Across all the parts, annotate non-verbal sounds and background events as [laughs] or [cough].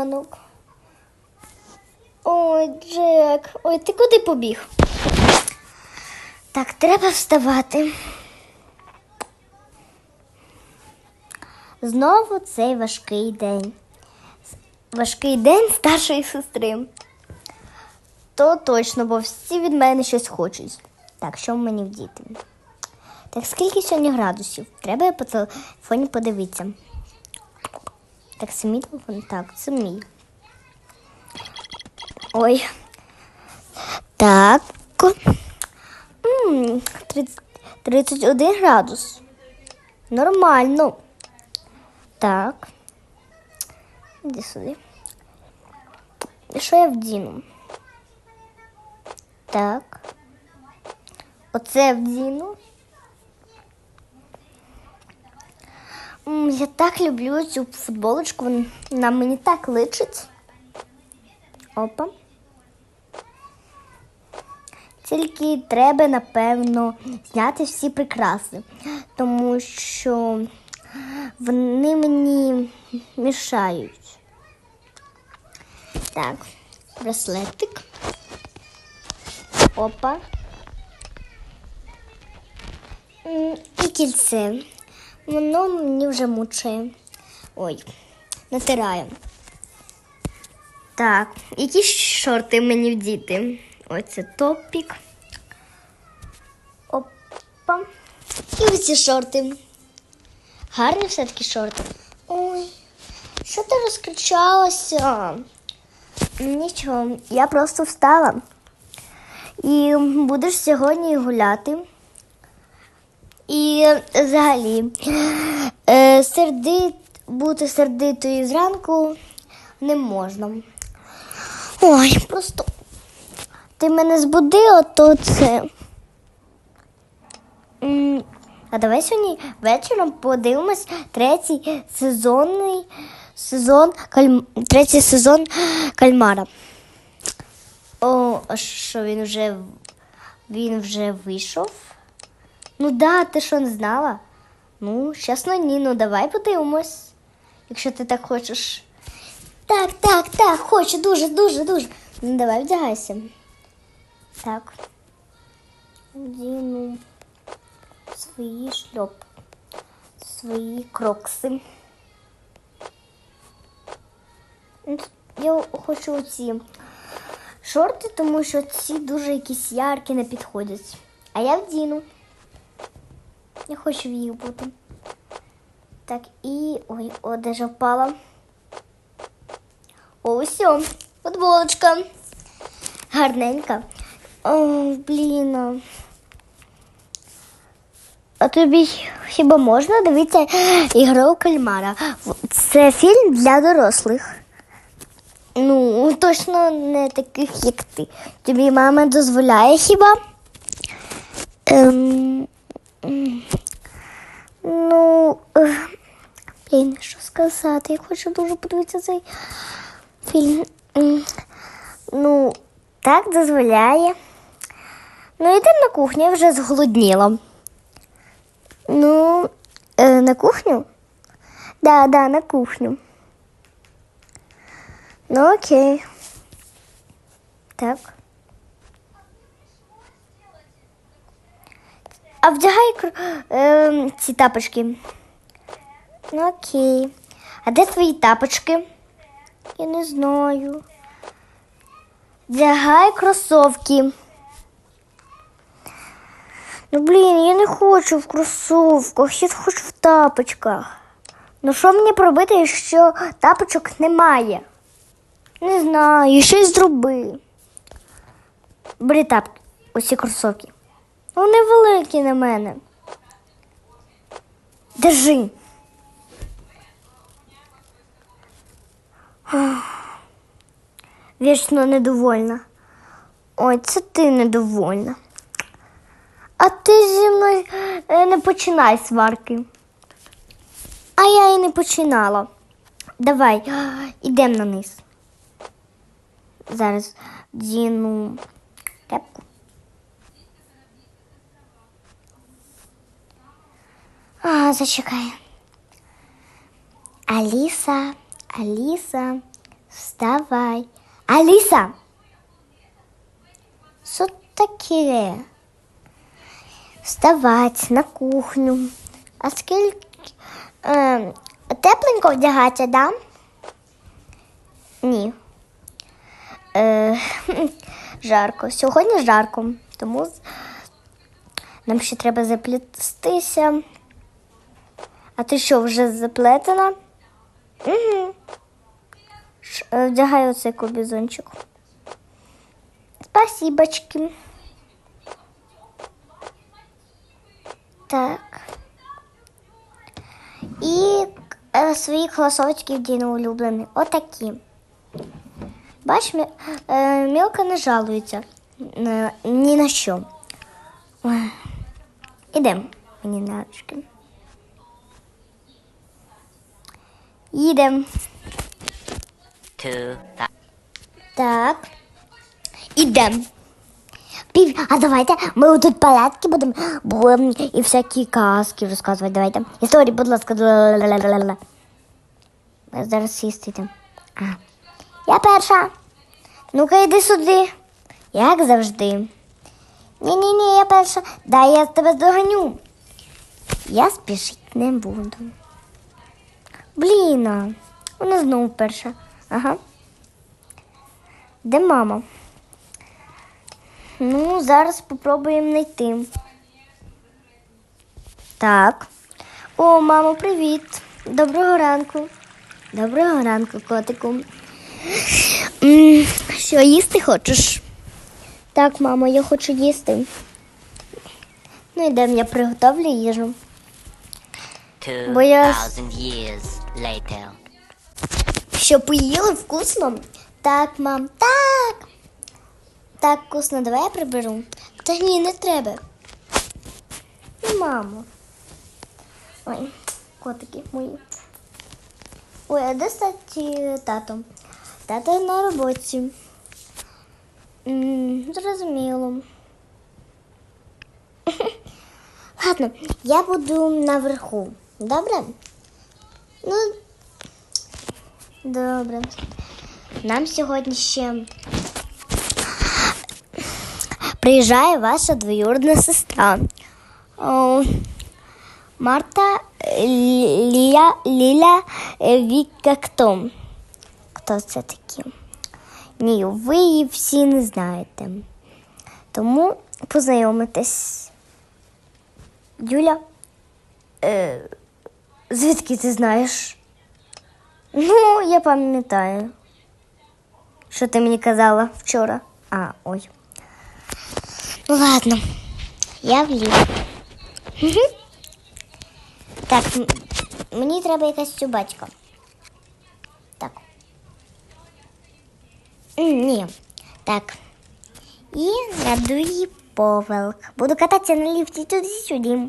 ранок. Ой, Джек, ой, ти куди побіг? Так, треба вставати. Знову цей важкий день. Важкий день старшої сестри. То точно, бо всі від мене щось хочуть. Так, що мені вдіти? Так, скільки сьогодні градусів? Треба по телефоні подивитися. Так, це мій телефон? Так, це мій. Ой. Так. М, 30 31 градус. Нормально. Так. Іди сюди. Що я вдіну? Так. Оце вдіну. Я так люблю цю футболочку. Вона мені так личить. Опа. Тільки треба, напевно, зняти всі прикраси, тому що вони мені мішають. Так, браслетик. Опа. І кільце. Воно мені вже мучає. Ой, натирає. Так, які шорти мені вдіти? Ось це топік. Опа. І оці шорти. Гарні все-таки шорти. Ой, що ти розкричалася? Нічого, я просто встала. І будеш сьогодні гуляти. І взагалі, е, серди, бути сердитою зранку не можна. Ой, просто ти мене збудила, то це. А давай сьогодні вечором подивимось третій сезонний сезон каль... третій сезон кальмара. О, що він вже він вже вийшов? Ну да, ти що не знала? Ну, чесно, ні, ну давай подивимось, якщо ти так хочеш. Так, так, так, хочу, дуже, дуже, дуже. Ну давай вдягайся. Так. Одіну свої шльоп, свої крокси. Ну, Я хочу оці шорти, тому що ці дуже якісь яркі не підходять. А я вдіну. Я хочу в їх бути. Так, і. Ой, одежа впала. О, все, футболочка. Гарненька. О, блін. а. Тобі хіба можна дивитися ігру кальмара? Це фільм для дорослих. Ну, точно не таких, як ти. Тобі мама дозволяє хіба? Ем, м, ну, е, блін, що сказати? Я хочу дуже подивитися цей фільм. Ну, так дозволяє. Ну, йди на кухню, я вже зголодніла. Ну, е, на кухню? Да, да, на кухню. Ну, окей. Так. А вдягай е, ці тапочки. Ну, окей. А де твої тапочки? Я не знаю. Вдягай кросовки. Ну, блін, я не хочу в кросовках, я хочу в тапочках. Ну, що мені пробити, якщо тапочок немає? Не знаю, щось зроби. Бери тапки, оці кросовки. Вони великі на мене. Держи. Вічно недовольна. Ой, це ти недовольна. А ти зі мною е, не починай сварки. А я і не починала. Давай, ідемо на низ. Зараз діну кепку. А, зачекай. Аліса, Аліса, Вставай. Аліса. Що таке? Вставать на кухню. А скільки е, тепленько вдягатися, да? Ні. Е, [laughs] жарко. Сьогодні жарко, тому нам ще треба заплітися. А ти що, вже заплетена? Угу. Вдягаю оцей кобізончик. Спасибочки. Так. І е, свої класовочки вдіну улюблені. Отакі. Бач, е, мілка не жалується ні на що. Ідемо мені на ручки. Їдемо. Так. Ідемо. А давайте ми тут палятки будемо будем і всякі казки розказувати. Давайте. Історії, будь ласка. Ми Зараз сісти. А. Я перша. Ну-ка йди сюди. Як завжди. Ні-ні-ні, я перша. Дай я тебе доганю. Я спішити не буду. Блін, вона знову перша. Ага. Де мама? Ну, зараз спробуємо знайти. Так. О, мамо, привіт. Доброго ранку. Доброго ранку, котику. Що, їсти хочеш? Так, мамо, я хочу їсти. Ну, йдемо, я приготовлю їжу. Бо я- later. Що поїли вкусно? Так, мам, так. Так, вкусно, давай я приберу. Та ні, не треба. Ну, мамо. Ой, котики мої. Ой, а де статі тато? Тато на роботі. зрозуміло. [laughs] Ладно, я буду наверху. Добре? Ну, Добре. Нам сьогодні ще приїжджає ваша двоюродна сестра. О, Марта Ліля е, Віка хто? Хто це такі? Ні, ви її всі не знаєте. Тому познайомитесь. Юля, е, звідки ти знаєш? Ну, я пам'ятаю. Що ти мені казала вчора? А, ой. Ну ладно, я вліз. Мгм. Так, м- мені треба якась цюбачка. Так. М, Ні. Так. І на другий поверх. Буду кататися на ліфті туди-сюди.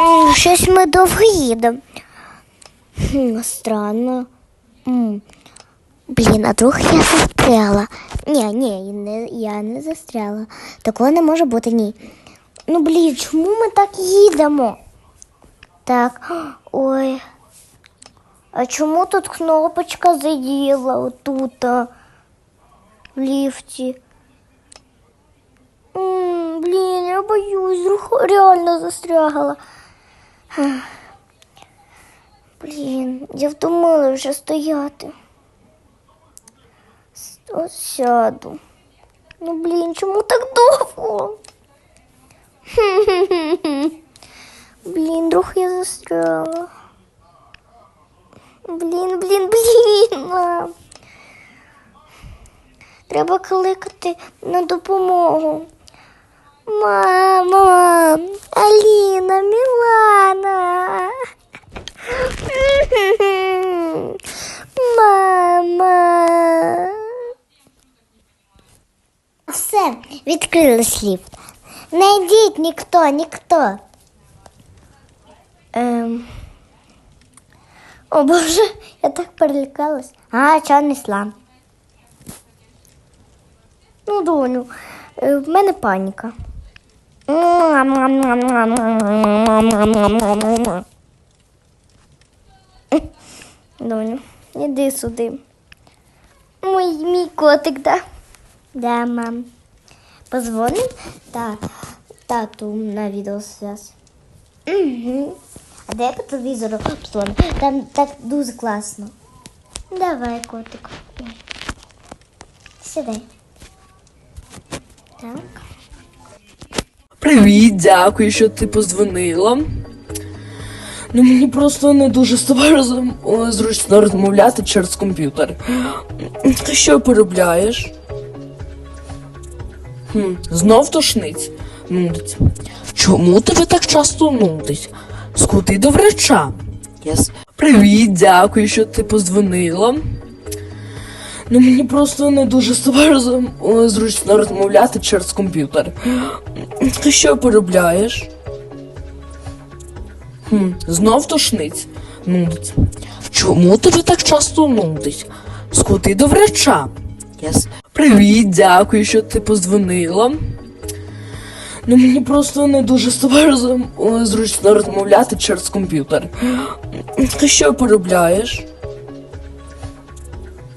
М, Щось ми довго їдемо. Странно. Блін, а друг я застряла. Ні, ні, не, я не застряла. Такого не може бути, ні. Ну, блін, чому ми так їдемо? Так, ой. А чому тут кнопочка заїла отут в ліфті? М, блін, я боюсь, реально застрягла. Блін, я втомила вже стояти. С- сяду. Ну, блін, чому так довго? [laughs] Блін, друг я застряла. Блін, блін, блін. Треба кликати на допомогу. Мама, Аліна, Мілана. Мама. Все, відкрились ліфт. Не йдіть ніхто, ніхто. Ем. О Боже, я так перелякалась. А, чого несла? Ну, доню, е, в мене паніка. Доню, Іди сюди. Мой мій котик, да? Да, мам. Позвоним та, тату на відеосвязь. Угу. А де по телевізору позвоним? Там так дуже класно. Давай, котик. Сідай. Так. Привіт, дякую, що ти позвонила. Ну, мені просто не дуже з тобою зручно розмовляти через комп'ютер. Ти що поробляєш? Хм, знов тошниць. Нудить. Чому тебе так часто нудить? Скути до врача. Yes. Привіт, дякую, що ти позвонила. Ну, мені просто не дуже з тобою зручно розмовляти через комп'ютер. Ти що поробляєш? Хм, знов тошниць. Нудить. Чому тебе так часто нудить? Скути до врача. Yes. Привіт, дякую, що ти позвонила. Ну, мені просто не дуже з тобою зручно розмовляти через комп'ютер. Ти що поробляєш?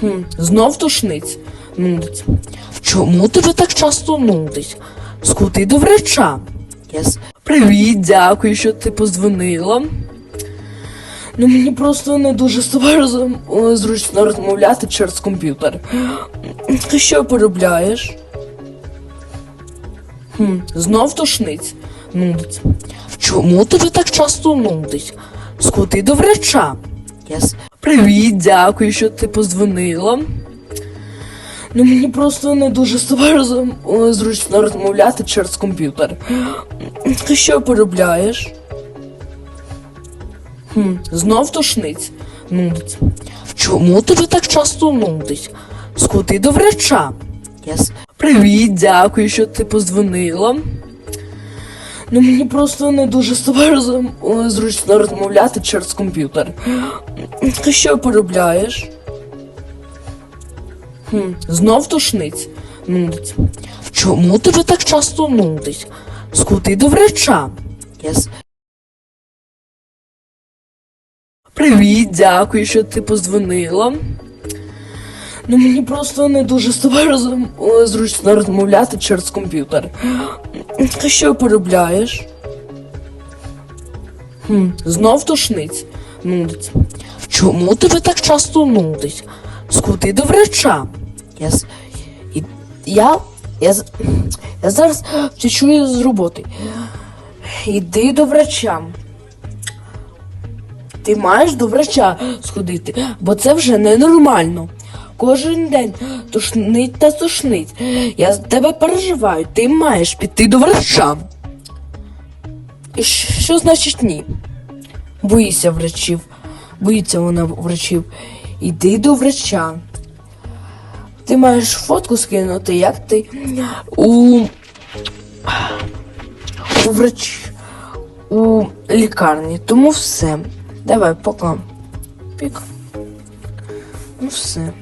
Хм, знов тошниць. Нудить. Чому тебе так часто нудить? Скути до врача. Yes. Привіт, дякую, що ти позвонила. Ну, мені просто не дуже з тобою зручно розмовляти через комп'ютер. Ти що поробляєш? Хм, знов тошниць. Нудить. Чому тебе так часто нудить? Скути до врача. Yes. Привіт, дякую, що ти позвонила. Ну, мені просто не дуже з тобою зручно розмовляти через комп'ютер. Ти що поробляєш? Хм, знов тошниць. Нудить. Чому тебе так часто нудить? Скути до врача. Yes. Привіт, дякую, що ти позвонила. Ну, мені просто не дуже з тобою зручно розмовляти через комп'ютер. Ти що поробляєш? Хм, знов тошниць. Нудить. Чому тебе так часто нудить? Скути до врача. Yes. Привіт, дякую, що ти позвонила. Ну, мені просто не дуже з тобою зручно розмовляти через комп'ютер. Ти що поробляєш? Хм, знов тошниць. Нудить. Чому тебе так часто нудить? Скути до врача. І я, я, я зараз втечу з роботи. Іди до врача. Ти маєш до врача сходити, бо це вже ненормально. Кожен день тошнить та тошнить. Я з тебе переживаю, ти маєш піти до врача. І що значить ні? Боїся врачів. Боїться вона врачів. Іди до врача. Ти маєш фотку скинути, як ти у, у врач у лікарні. Тому все. Давай, пока. Пік. Ну все.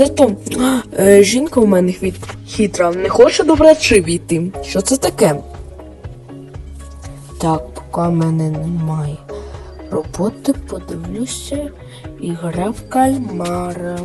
Це то е, жінка у мене хитра, не хоче до врачів йти. Що це таке? Так, поки в мене немає роботи, подивлюся і гра в кальмара.